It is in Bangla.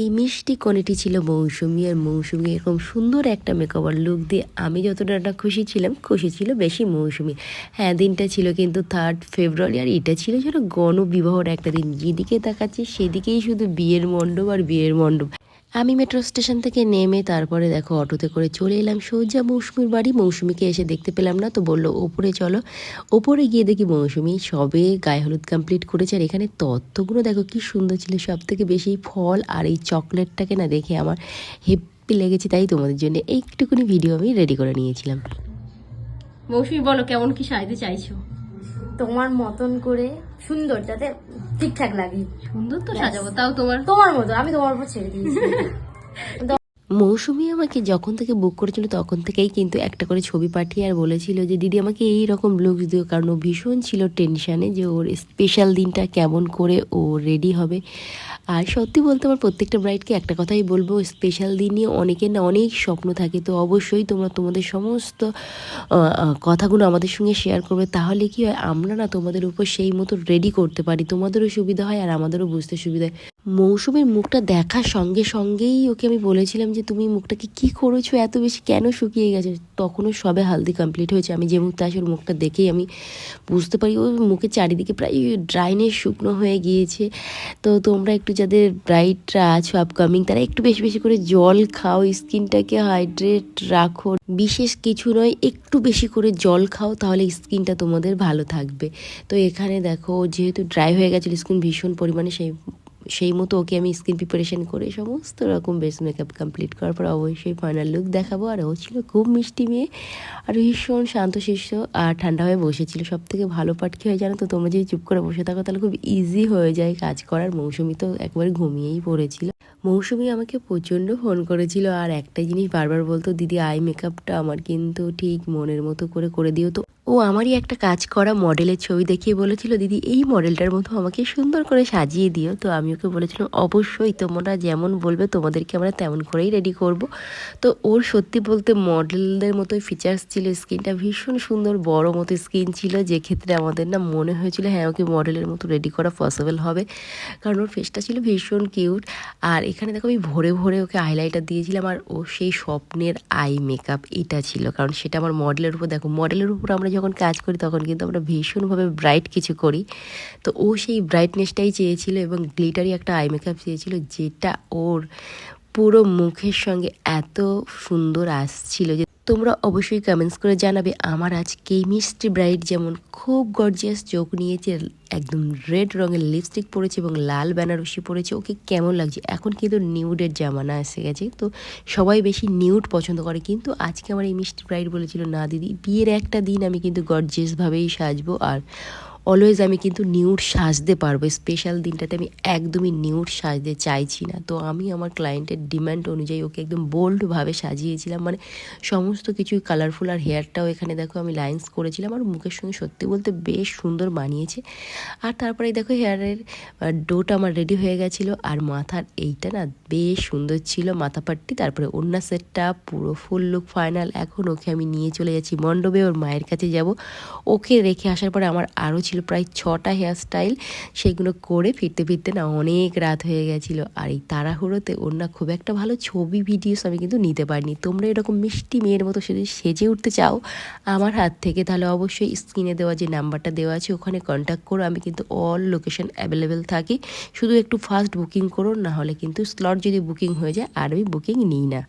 এই মিষ্টি কনেটি ছিল মৌসুমি আর মৌসুমি এরকম সুন্দর একটা মেকআপার লুক দিয়ে আমি যতটা খুশি ছিলাম, খুশি ছিল বেশি মৌসুমি। হ্যাঁ দিনটা ছিল কিন্তু থার্ড ফেব্রুয়ারি আর এটা ছিল যেন গণবিবাহর একটা দিন। যেদিকে তাকাচ্ছি সেদিকেই শুধু বিয়ের মণ্ডপ আর বিয়ের মণ্ডপ। আমি মেট্রো স্টেশন থেকে নেমে তারপরে দেখো অটোতে করে চলে এলাম। সোজা মৌসুমির বাড়ি। মৌসুমিকে এসে দেখতে পেলাম না, তো বলল, ওপরে চলো। ওপরে গিয়ে দেখি মৌসুমি সবে গায়ে হলুদ কমপ্লিট করেছে, আর এখানে তত্ত্বগুলো দেখো কি সুন্দর ছিল। সব থেকে বেশি ফল আর এই চকলেটটাকে না দেখে আমার হেপি লেগেছে, তাই তোমাদের জন্য একটুকুনি ভিডিও আমি রেডি করে নিয়েছিলাম। মৌসুমি বলো, কেমন কি সাজতে চাইছো? তোমার মতন করে সুন্দর যাতে ঠিকঠাক লাগে। সুন্দর তো সাজাবো তাও তোমার? তোমার মতো আমি তোমার উপর ছেড়ে দিয়েছি। মৌসুমি আমাকে যখন থেকে বুক করেছিল তখন থেকেই কিন্তু একটা করে ছবি পাঠিয়ে আর বলেছিল যে, দিদি, আমাকে এই রকম লুকস দিও। কারণ ও ভীষণ ছিল টেনশানে যে, ওর স্পেশাল দিনটা কেমন করে ও রেডি হবে। আর সত্যি বলতে আমার প্রত্যেকটা ব্রাইডকে একটা কথাই বলব স্পেশাল দিন নিয়ে অনেকের না অনেক স্বপ্ন থাকে। তো অবশ্যই তোমরা তোমাদের সমস্ত কথাগুলো আমাদের সঙ্গে শেয়ার করবে। তাহলে কি হয়, আমরা না তোমাদের উপর সেই মতো রেডি করতে পারি। তোমাদেরও সুবিধা হয় আর আমাদেরও বুঝতে সুবিধা হয়। মৌসুমীর মুখটা দেখার সঙ্গে সঙ্গেই ওকে আমি বলেছিলাম যে, তুমি মুখটাকে কি করেছ? এত বেশি কেন শুকিয়ে গেছে? তখনও সবে হালদি কমপ্লিট হয়েছে। আমি যে মুখটা আসে ওর মুখটা দেখেই আমি বুঝতে পারি ও মুখের চারিদিকে প্রায় ড্রাইনেস শুকনো হয়ে গিয়েছে। তো তোমরা একটু যাদের ব্রাইটরা আছো আপকামিং তারা একটু বেশি বেশি করে জল খাও, স্কিনটাকে হাইড্রেট রাখো। বিশেষ কিছু নয়, একটু বেশি করে জল খাও, তাহলে স্কিনটা তোমাদের ভালো থাকবে। তো এখানে দেখো, যেহেতু ড্রাই হয়ে গেছিল স্কিন ভীষণ পরিমাণে সেই সেই মতো ওকে আমি স্কিন প্রিপারেশন করে সমস্ত রকম বেস মেকআপ কমপ্লিট করার পর অবশ্যই ফাইনাল লুক দেখাবো। আর ও ছিল খুব মিষ্টি মেয়ে। আর ভীষণ শান্ত শান্তশিষ্ট আর ঠান্ডা হয়ে বসেছিল। সব থেকে ভালো পার্ট কী হয় জানো তো? তোমরা যদি চুপ করে বসে থাকো, তাহলে খুব ইজি হয়ে যায় কাজ করার। মৌসুমি তো একবার ঘুমিয়েই পড়েছিল। মৌসুমি আমাকে প্রচণ্ড ফোন করেছিল। আর একটা জিনিস বারবার বলতো, দিদি আই মেকআপটা আমার কিন্তু ঠিক মনের মতো করে করে দিও তো। ও আমারই একটা কাজ করা মডেলের ছবি দেখিয়ে বলেছিল, দিদি, এই মডেলটার মতো আমাকে সুন্দর করে সাজিয়ে দিও। তো আমি ওকে বলেছিলাম, অবশ্যই তোমরা যেমন বলবে তোমাদেরকে আমরা তেমন করেই রেডি করব। তো ওর সত্যি বলতে মডেলদের মতোই ফিচার্স ছিল স্কিনটা ভীষণ সুন্দর, বড় মতো স্কিন ছিল, যে ক্ষেত্রে আমাদের না মনে হয়েছিল হ্যাঁ ওকে মডেলের মতো রেডি করা পসিবল হবে। কারণ ওর ফেসটা ছিল ভীষণ কিউট আর এখানে দেখো আমি ভোরে ভোরে ওকে হাইলাইটার দিয়েছিলাম, আর ও সেই স্বপ্নের আই মেকআপ এটা ছিল, কারণ সেটা আমার মডেলের উপর, দেখো মডেলের উপর আমরা যখন কাজ করি, তখন কিন্তু আমরা ভীষণভাবে ব্রাইট কিছু করি। তো ও সেই ব্রাইটনেসটাই চেয়েছিল এবং গ্লিটারি একটা আই মেকআপ চেয়েছিল, যেটা ওর পুরো মুখের সঙ্গে এত সুন্দর আসছিল যে তোমরা অবশ্যই কমেন্টস করে জানাবে, আমার আজকে মিষ্টি ব্রাইট যেমন খুব গর্জিয়াস চোখ নিয়েছে, একদম রেড রঙের লিপস্টিক পরেছে এবং লাল বেনারসি পরেছে, ওকে কেমন লাগছে? এখন কিন্তু নিউডের জামানা এসে গেছে, তো সবাই বেশি নিউড পছন্দ করে, কিন্তু আজকে আমার এই মিষ্টি ব্রাইট বলেছিল, না দিদি, বিয়ের একটা দিন আমি কিন্তু গর্জিয়াসভাবেই সাজবো। আর অলওয়েজ আমি কিন্তু নিউড সাজতে পারব। স্পেশাল দিনটাতে আমি একদমই নিউড সাজতে চাইছি না। তো আমি আমার ক্লায়েন্টের ডিমান্ড অনুযায়ী ওকে একদম বোল্ডভাবে সাজিয়েছিলাম। মানে সমস্ত কিছুই কালারফুল আর হেয়ারটাও এখানে দেখো আমি লাইন্স করেছিলাম আর মুখের সঙ্গে সত্যি বলতে বেশ সুন্দর মানিয়েছে আর তারপরে দেখো হেয়ারের ডোটা আমার রেডি হয়ে গেছিল। আর মাথার এইটা না বেশ সুন্দর ছিল মাথা পাট্টি তারপরে অন্য সেটটা পুরো ফুল লুক ফাইনাল এখন ওকে আমি নিয়ে চলে যাচ্ছি মণ্ডপে। ওর মায়ের কাছে যাব। ওকে রেখে আসার পরে আমার আরও ছিল প্রায় ছটা হেয়ার স্টাইল সেগুলো করে ফিরতে ফিরতে না অনেক রাত হয়ে গেছিল। আর এই তাড়াহুড়োতে ওর না খুব একটা ভালো ছবি ভিডিওস আমি কিন্তু নিতে পারিনি। তোমরা এরকম মিষ্টি মেয়ের মতো সেজে সেজে উঠতে চাও, আমার হাত থেকে তাহলে অবশ্যই স্ক্রিনে দেওয়া যে নাম্বারটা দেওয়া আছে ওখানে কন্ট্যাক্ট করো। আমি কিন্তু অল লোকেশন অ্যাভেলেবেল থাকি। শুধু একটু ফাস্ট বুকিং করো, না হলে কিন্তু স্লট যদি বুকিং হয়ে যায়, আর আমি বুকিং নিই না।